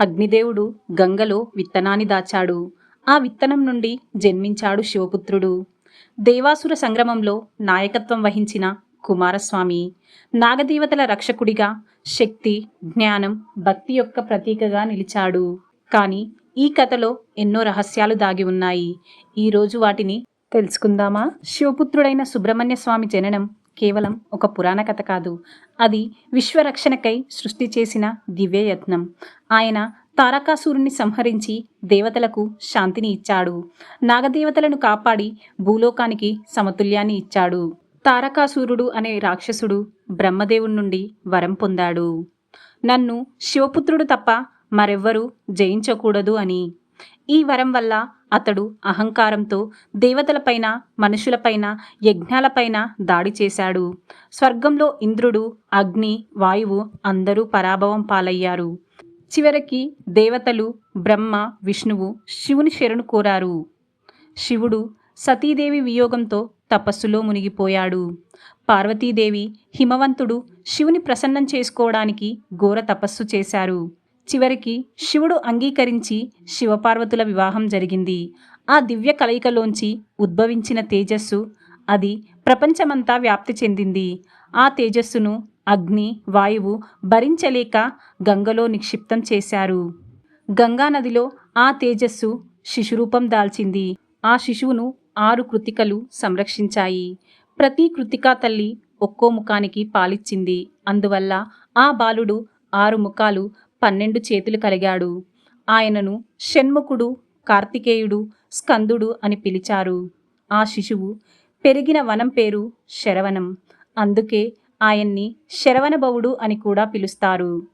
అగ్నిదేవుడు గంగలో విత్తనాన్ని దాచాడు. ఆ విత్తనం నుండి జన్మించాడు శివపుత్రుడు. దేవాసుర సంగ్రమంలో నాయకత్వం వహించిన కుమారస్వామి. నాగదేవతల రక్షకుడిగా శక్తి జ్ఞానం భక్తి యొక్క ప్రతీకగా నిలిచాడు. కానీ ఈ కథలో ఎన్నో రహస్యాలు దాగి ఉన్నాయి. ఈరోజు వాటిని తెలుసుకుందామా? శివపుత్రుడైన సుబ్రహ్మణ్య స్వామి జననం కేవలం ఒక పురాణ కథ కాదు. అది విశ్వరక్షణకై సృష్టి చేసిన దివ్యయత్నం. ఆయన తారకాసురుణ్ణి సంహరించి దేవతలకు శాంతిని ఇచ్చాడు. నాగదేవతలను కాపాడి భూలోకానికి సమతుల్యాన్ని ఇచ్చాడు. తారకాసురుడు అనే రాక్షసుడు బ్రహ్మదేవుడి నుండి వరం పొందాడు. నన్ను శివపుత్రుడు తప్ప మరెవ్వరూ జయించకూడదు అని ఈ వరం వల్ల అతడు అహంకారంతో దేవతలపైన మనుషులపైన యజ్ఞాలపైన దాడి చేశాడు. స్వర్గంలో ఇంద్రుడు అగ్ని వాయువు అందరూ పరాభవం పాలయ్యారు. చివరికి దేవతలు బ్రహ్మ విష్ణువు శివుని శరణు కోరారు. శివుడు సతీదేవి వియోగంతో తపస్సులో మునిగిపోయాడు. పార్వతీదేవి హిమవంతుడు శివుని ప్రసన్నం చేసుకోవడానికి ఘోర తపస్సు చేశారు. చివరికి శివుడు అంగీకరించి శివపార్వతుల వివాహం జరిగింది. ఆ దివ్య కలయికలోంచి ఉద్భవించిన తేజస్సు అది ప్రపంచమంతా వ్యాప్తి చెందింది. ఆ తేజస్సును అగ్ని వాయువు భరించలేక గంగలో నిక్షిప్తం చేశారు. గంగా నదిలో ఆ తేజస్సు శిశురూపం దాల్చింది. ఆ శిశువును ఆరు కృతికలు సంరక్షించాయి. ప్రతి కృతికా తల్లి ఒక్కో ముఖానికి పాలిచ్చింది. అందువల్ల ఆ బాలుడు ఆరు ముఖాలు పన్నెండు చేతులు కలిగాడు. ఆయనను షణ్ముఖుడు కార్తికేయుడు స్కందుడు అని పిలిచారు. ఆ శిశువు పెరిగిన వనం పేరు శరవణం. అందుకే ఆయన్ని శరవణభవుడు అని కూడా పిలుస్తారు.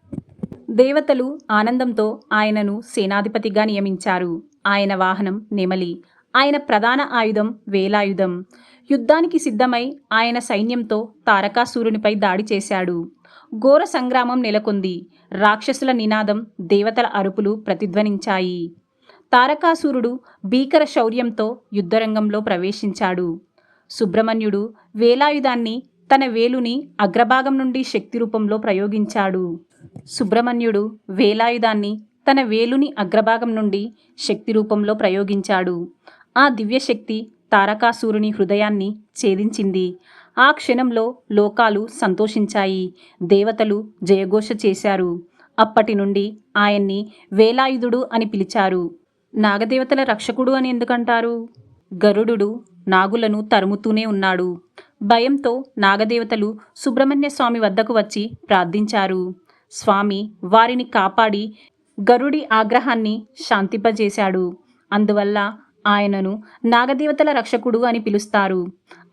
దేవతలు ఆనందంతో ఆయనను సేనాధిపతిగా నియమించారు. ఆయన వాహనం నెమలి. ఆయన ప్రధాన ఆయుధం వేలాయుధం. యుద్ధానికి సిద్ధమై ఆయన సైన్యంతో తారకాసూరునిపై దాడి చేశాడు. ఘోర సంగ్రామం నెలకొంది. రాక్షసుల నినాదం దేవతల అరుపులు ప్రతిధ్వనించాయి. తారకాసురుడు భీకర శౌర్యంతో యుద్ధరంగంలో ప్రవేశించాడు. సుబ్రహ్మణ్యుడు వేలాయుధాన్ని తన వేలుని అగ్రభాగం నుండి శక్తి రూపంలో ప్రయోగించాడు. సుబ్రహ్మణ్యుడు వేలాయుధాన్ని తన వేలుని అగ్రభాగం నుండి శక్తి రూపంలో ప్రయోగించాడు. ఆ దివ్యశక్తి తారకాసురుని హృదయాన్ని ఛేదించింది. ఆ క్షణంలో లోకాలు సంతోషించాయి. దేవతలు జయఘోష చేశారు. అప్పటి నుండి ఆయన్ని వేలాయుధుడు అని పిలిచారు. నాగదేవతల రక్షకుడు అని ఎందుకంటారు? గరుడు నాగులను తరుముతూనే ఉన్నాడు. భయంతో నాగదేవతలు సుబ్రహ్మణ్య స్వామి వద్దకు వచ్చి ప్రార్థించారు. స్వామి వారిని కాపాడి గరుడి ఆగ్రహాన్ని శాంతింపజేశాడు. అందువల్ల ఆయనను నాగదేవతల రక్షకుడు అని పిలుస్తారు.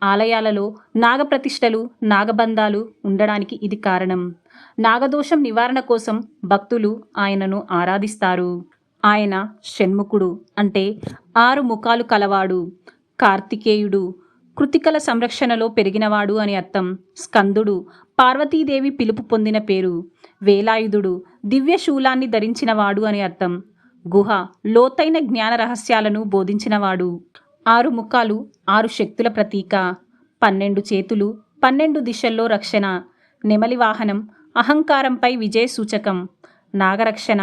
ఆలయాలలో నాగప్రతిష్టలు నాగబంధాలు ఉండడానికి ఇది కారణం. నాగదోషం నివారణ కోసం భక్తులు ఆయనను ఆరాధిస్తారు. ఆయన షణ్ముఖుడు అంటే ఆరు ముఖాలు కలవాడు కార్తికేయుడు కృతికల సంరక్షణలో పెరిగినవాడు అని అర్థం. స్కందుడు పార్వతీదేవి పిలుపు పొందిన పేరు. వేలాయుధుడు దివ్య శూలాన్ని ధరించినవాడు అని అర్థం. గుహ లోతైన జ్ఞాన రహస్యాలను బోధించినవాడు. ఆరు ముఖాలు ఆరు శక్తుల ప్రతీక పన్నెండు చేతులు పన్నెండు దిశల్లో రక్షణ నెమలి వాహనం అహంకారంపై విజయ సూచకం నాగరక్షణ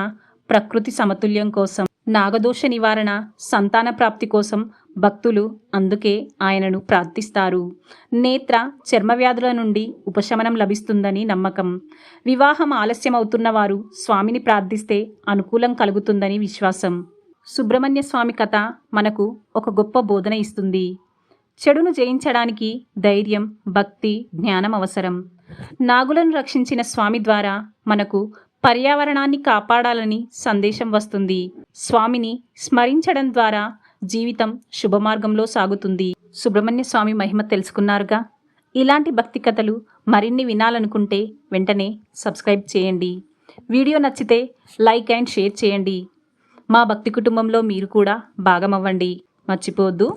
ప్రకృతి సమతుల్యం కోసం నాగదోష నివారణ సంతాన ప్రాప్తి కోసం భక్తులు అందుకే ఆయనను ప్రార్థిస్తారు. నేత్ర చర్మవ్యాధుల నుండి ఉపశమనం లభిస్తుందని నమ్మకం. వివాహం ఆలస్యం అవుతున్న వారు స్వామిని ప్రార్థిస్తే అనుకూలం కలుగుతుందని విశ్వాసం. సుబ్రహ్మణ్య స్వామి కథ మనకు ఒక గొప్ప బోధన ఇస్తుంది. చెడును జయించడానికి ధైర్యం భక్తి జ్ఞానం అవసరం. నాగులను రక్షించిన స్వామి ద్వారా మనకు పర్యావరణాన్ని కాపాడాలని సందేశం వస్తుంది. స్వామిని స్మరించడం ద్వారా జీవితం శుభమార్గంలో సాగుతుంది. సుబ్రహ్మణ్య స్వామి మహిమ తెలుసుకున్నారుగా? ఇలాంటి భక్తి కథలు మరిన్ని వినాలనుకుంటే వెంటనే సబ్స్క్రైబ్ చేయండి. వీడియో నచ్చితే లైక్ అండ్ షేర్ చేయండి. మా భక్తి కుటుంబంలో మీరు కూడా భాగమవ్వండి. మర్చిపోవద్దు.